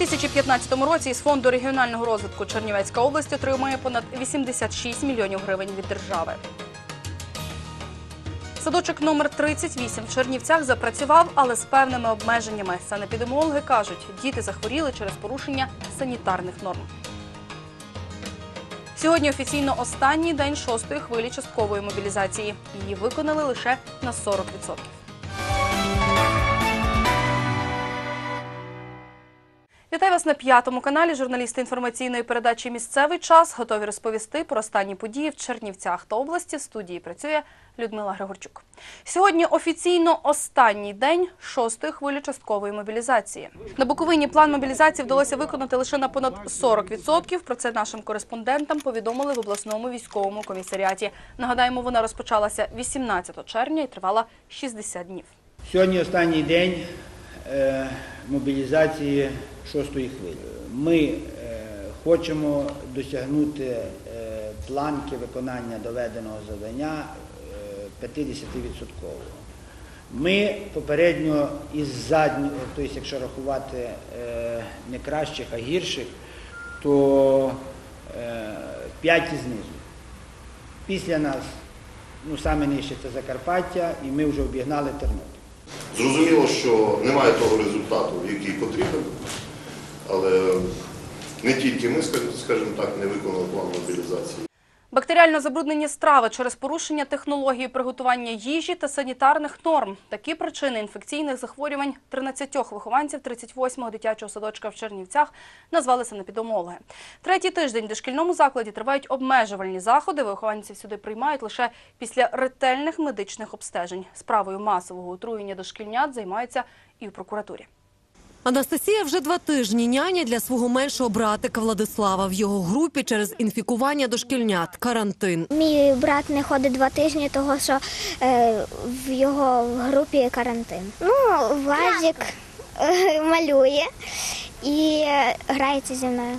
2015 році із фонду регіонального розвитку Чернівецька область отримує понад 86 мільйонів гривень від держави. Садочок номер 38 в Чернівцях запрацював, але з певними обмеженнями. Санепідемологи кажуть, діти захворіли через порушення санітарних норм. Сьогодні офіційно останній день шостої хвилі часткової мобілізації. Її виконали лише на 40%. Вітаю вас на п'ятому каналі. Журналісти інформаційної передачі Місцевий час готові розповісти про останні події в Чернівцях та області. В студії працює Людмила Григорчук. Сьогодні офіційно останній день шостої хвилі часткової мобілізації. На Буковині план мобілізації вдалося виконати лише на понад 40%. Про це нашим кореспондентам повідомили в обласному військовому комісаріаті. Нагадаємо, вона розпочалася 18 червня і тривала 60 днів. Сьогодні останній день е, мобілізації шостої хвилі. Ми е, хочемо досягнути е, планки виконання доведеного завдання е, 50%. Ми попередньо із заднього, тобто якщо рахувати е, не кращих, а гірших, то е, 5 із знизу. Після нас ну, саме нижче це Закарпаття, і ми вже обігнали Тернопіль. Зрозуміло, що немає того результату, який потрібен, але не тільки ми, скажімо так, не виконали план мобілізації. Бактеріально забруднені страви через порушення технології приготування їжі та санітарних норм. Такі причини інфекційних захворювань 13 вихованців 38-го дитячого садочка в Чернівцях назвали санепідемологи. Третій тиждень в дошкільному закладі тривають обмежувальні заходи. Вихованців сюди приймають лише після ретельних медичних обстежень. Справою масового отруєння дошкільнят займаються і в прокуратурі. Анастасія вже два тижні няня для свого меншого братика Владислава. В його групі через інфікування дошкільнят карантин. Мій брат не ходить два тижні, того що е, в його групі карантин. Ну, Владик е, малює і е, грається зі мною.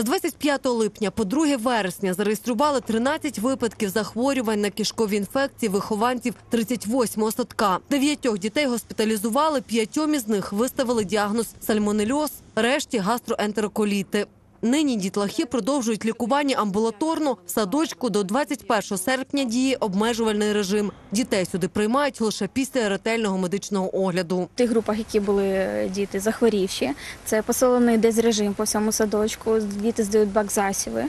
З 25 липня по 2 вересня зареєстрували 13 випадків захворювань на кишкові інфекції вихованців 38-го садка. Дев'ятьох дітей госпіталізували, п'ятьом із них виставили діагноз сальмонельоз, решті гастроентероколіти. Нині дітлахи продовжують лікування амбулаторно. В садочку до 21 серпня діє обмежувальний режим. Дітей сюди приймають лише після ретельного медичного огляду. В тих групах, які були е, діти захворівші, це посилений дезрежим по всьому садочку. Діти здають бакзасіви.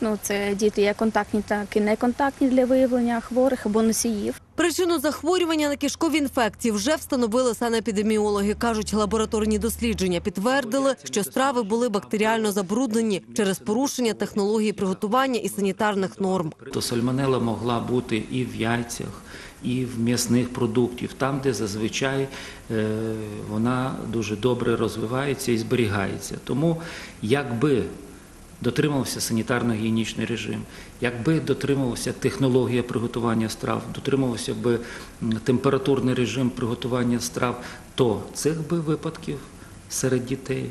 Ну це діти як контактні, так і неконтактні для виявлення хворих або носіїв. Причину захворювання на кишкові інфекції вже встановили санепідеміологи. кажуть, лабораторні дослідження підтвердили, що страви були бактеріально забруднені через порушення технології приготування і санітарних норм. То сальмонела могла бути і в яйцях, і в м'ясних продуктів, там, де зазвичай е, вона дуже добре розвивається і зберігається. Тому якби дотримувався санітарно-гігієнічний режим, якби дотримувався технологія приготування страв, дотримувався би температурний режим приготування страв, то цих би випадків серед дітей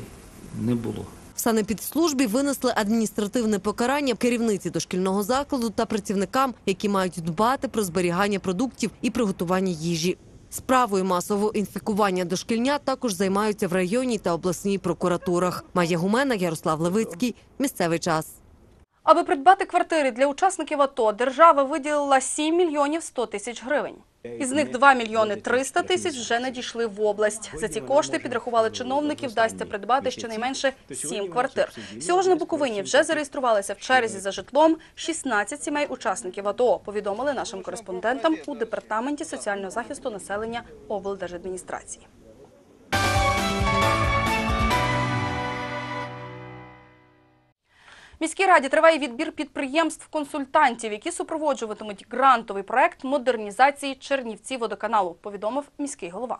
не було. В санепідслужбі винесли адміністративне покарання керівниці дошкільного закладу та працівникам, які мають дбати про зберігання продуктів і приготування їжі. Справою масового інфікування дошкільня також займаються в районній та обласній прокуратурах. Майя Гумена, Ярослав Левицький. Місцевий час. Аби придбати квартири для учасників АТО, держава виділила 7 мільйонів 100 тисяч гривень. Із них 2 мільйони 300 тисяч вже надійшли в область. За ці кошти підрахували чиновники, вдасться придбати щонайменше 7 квартир. Всього ж на Буковині вже зареєструвалися в черзі за житлом 16 сімей учасників АТО. Повідомили нашим кореспондентам у департаменті соціального захисту населення облдержадміністрації. Міській раді триває відбір підприємств-консультантів, які супроводжуватимуть грантовий проект модернізації Чернівці водоканалу, повідомив міський голова.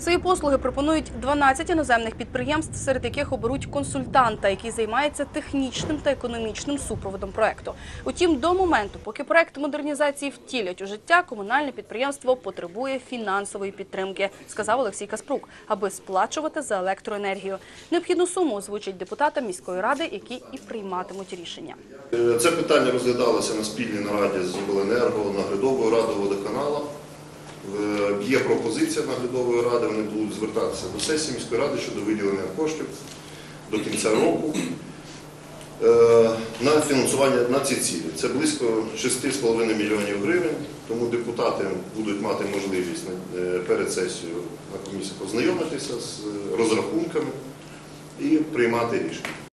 Свої послуги пропонують 12 іноземних підприємств, серед яких оберуть консультанта, який займається технічним та економічним супроводом проекту. Утім, до моменту, поки проект модернізації втілять у життя, комунальне підприємство потребує фінансової підтримки, сказав Олексій Каспрук, аби сплачувати за електроенергію. Необхідну суму озвучить депутатам міської ради, які і прийматимуть рішення. Е, Це питання розглядалося на спільній нараді з обленерго, наглядовою радою водоканалу. Е, Є пропозиція наглядової ради, вони будуть звертатися до сесії міської ради щодо виділення коштів до кінця року е, на фінансування на ці цілі. Це близько 6,5 мільйонів гривень, тому депутати будуть мати можливість е, перед сесією на комісії познайомитися з розрахунками і приймати рішення.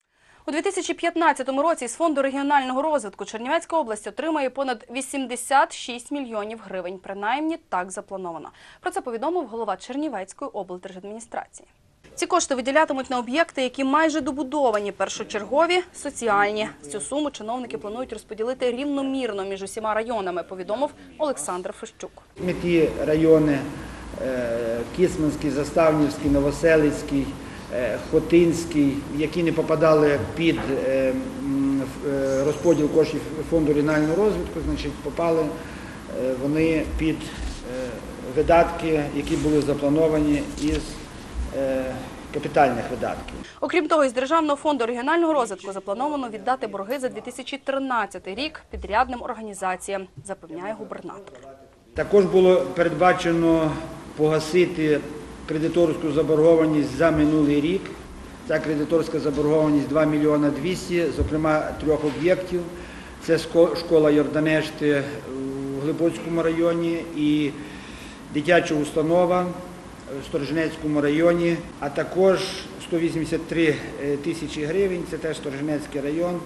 У 2015 році з фонду регіонального розвитку Чернівецька область отримає понад 86 мільйонів гривень. Принаймні так заплановано. Про це повідомив голова Чернівецької облдержадміністрації. Ці кошти виділятимуть на об'єкти, які майже добудовані, першочергові, соціальні. Цю суму чиновники планують розподілити рівномірно між усіма районами, повідомив Олександр Фещук. Ми ті райони е, Кіцманський, Заставнівський, Новоселицький, Хотинський, які не попадали під е, е, розподіл коштів фонду регіонального розвитку, значить попали е, вони під е, видатки, які були заплановані із е, капітальних видатків. Окрім того, із Державного фонду регіонального розвитку заплановано віддати борги за 2013 рік підрядним організаціям, запевняє губернатор. Також було передбачено погасити кредиторську заборгованість за минулий рік. Ця кредиторська заборгованість 2 мільйона 200, зокрема трьох об'єктів. Це школа Йорданешти в Глибоцькому районі і дитяча установа в Сторожинецькому районі, а також 183 тисячі гривень, це теж Сторожинецький район,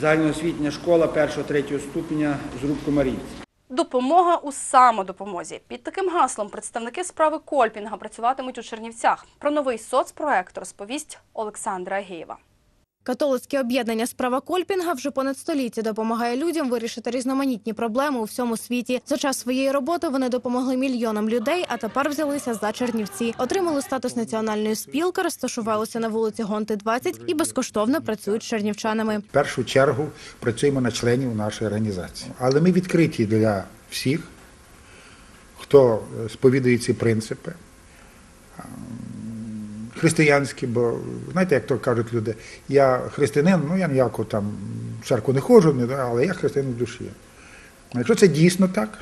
загальноосвітня школа 1-3 ступеня з Рубкомарівці. Допомога у самодопомозі. Під таким гаслом представники справи Кольпінга працюватимуть у Чернівцях. Про новий соцпроект розповість Олександра Агієва. Католицьке об'єднання справа Кольпінга вже понад століття допомагає людям вирішити різноманітні проблеми у всьому світі. За час своєї роботи вони допомогли мільйонам людей, а тепер взялися за Чернівці. Отримали статус національної спілки, розташувалися на вулиці Гонти 20 і безкоштовно працюють з чернівчанами. В першу чергу працюємо на членів нашої організації. Але ми відкриті для всіх, хто сповідує ці принципи. Християнські, бо знаєте, як то кажуть люди, я християнин, ну я ніяко там в церкву не ходжу, але я християнин в душі. Якщо це дійсно так,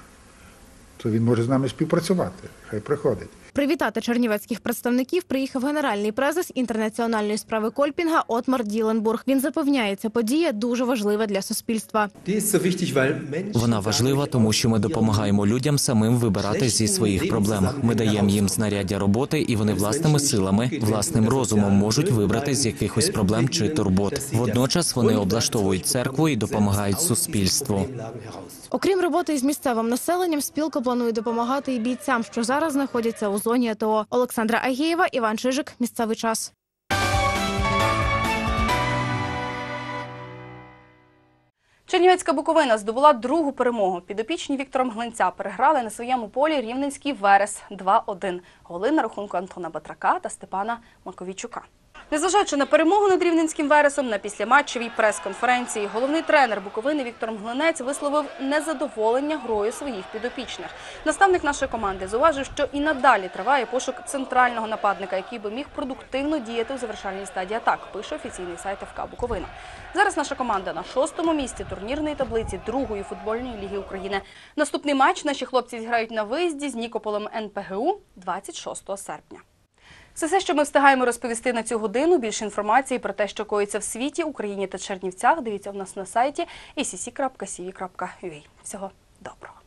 то він може з нами співпрацювати. Хай приходить. Привітати чернівецьких представників приїхав генеральний презес інтернаціональної справи Кольпінга Отмар Діленбург. Він запевняє, ця подія дуже важлива для суспільства. Вона важлива, тому що ми допомагаємо людям самим вибирати зі своїх проблем. Ми даємо їм знаряддя роботи, і вони власними силами, власним розумом можуть вибрати з якихось проблем чи турбот. Водночас вони облаштовують церкву і допомагають суспільству. Окрім роботи із місцевим населенням, спілка планує допомагати і бійцям, що зараз знаходяться у зоні АТО. Олександра Агієва, Іван Чижик. Місцевий час. Чернівецька Буковина здобула другу перемогу. Підопічні Віктором Глинця переграли на своєму полі рівненський Верес 2-1. Голи на рахунку Антона Батрака та Степана Маковійчука. Незважаючи на перемогу над рівненським Вересом на післяматчевій прес-конференції, головний тренер Буковини Віктор Мглинець висловив незадоволення грою своїх підопічних. Наставник нашої команди зауважив, що і надалі триває пошук центрального нападника, який би міг продуктивно діяти у завершальній стадії атак, пише офіційний сайт ФК Буковина. Зараз наша команда на шостому місці турнірної таблиці другої футбольної ліги України. Наступний матч наші хлопці зіграють на виїзді з Нікополем НПГУ 26 серпня. Це все, що ми встигаємо розповісти на цю годину. Більше інформації про те, що коїться в світі, Україні та Чернівцях, дивіться в нас на сайті acc.cv.ua. Всього доброго.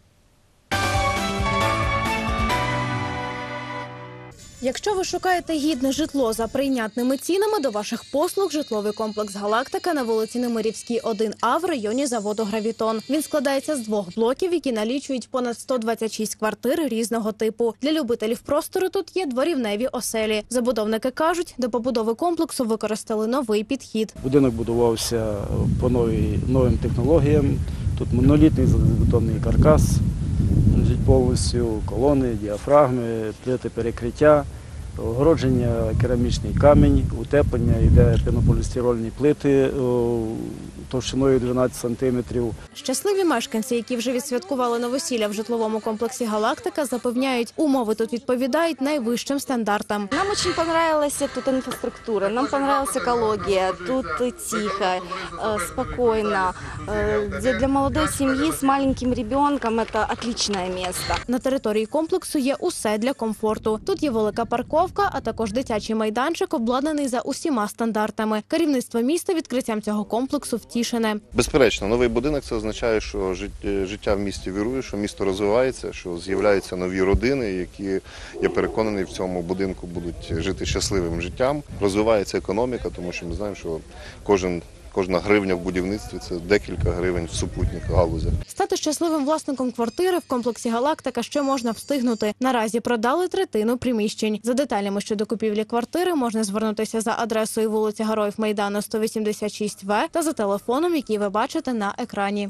Якщо ви шукаєте гідне житло за прийнятними цінами, до ваших послуг житловий комплекс Галактика на вулиці Немирівській, 1А в районі заводу Гравітон. Він складається з двох блоків, які налічують понад 126 квартир різного типу. Для любителів простору тут є дворівневі оселі. Забудовники кажуть, до побудови комплексу використали новий підхід. Будинок будувався по новій, новим технологіям. Тут монолітний залізобетонний каркас, повністю колони, діафрагми, плити перекриття, огородження керамічний камінь, утеплення, йде пенополістирольні плити, о, товщиною 12 сантиметрів. Щасливі мешканці, які вже відсвяткували новосілля в житловому комплексі Галактика, запевняють, умови тут відповідають найвищим стандартам. Нам очень понравилась тут инфраструктура, нам понравилась экология, тут тихо, э, спокойно. Э, Для для молодой семьи с маленьким ребенком это отличное место. На території комплексу є усе для комфорту. Тут є велика парковка, а також дитячий майданчик, обладнаний за усіма стандартами. Керівництво міста відкриттям цього комплексу втішене. Безперечно, новий будинок це означає, що е, життя в місті вірує, що місто розвивається, що з'являються нові родини, які я переконаний в цьому будинку будуть жити щасливим життям. Розвивається економіка, тому що ми знаємо, що кожен. Кожна гривня в будівництві це декілька гривень в супутніх галузях. Стати щасливим власником квартири в комплексі Галактика ще можна встигнути. Наразі продали третину приміщень. За деталями щодо купівлі квартири можна звернутися за адресою вулиця Героїв Майдану 186 В та за телефоном, який ви бачите на екрані.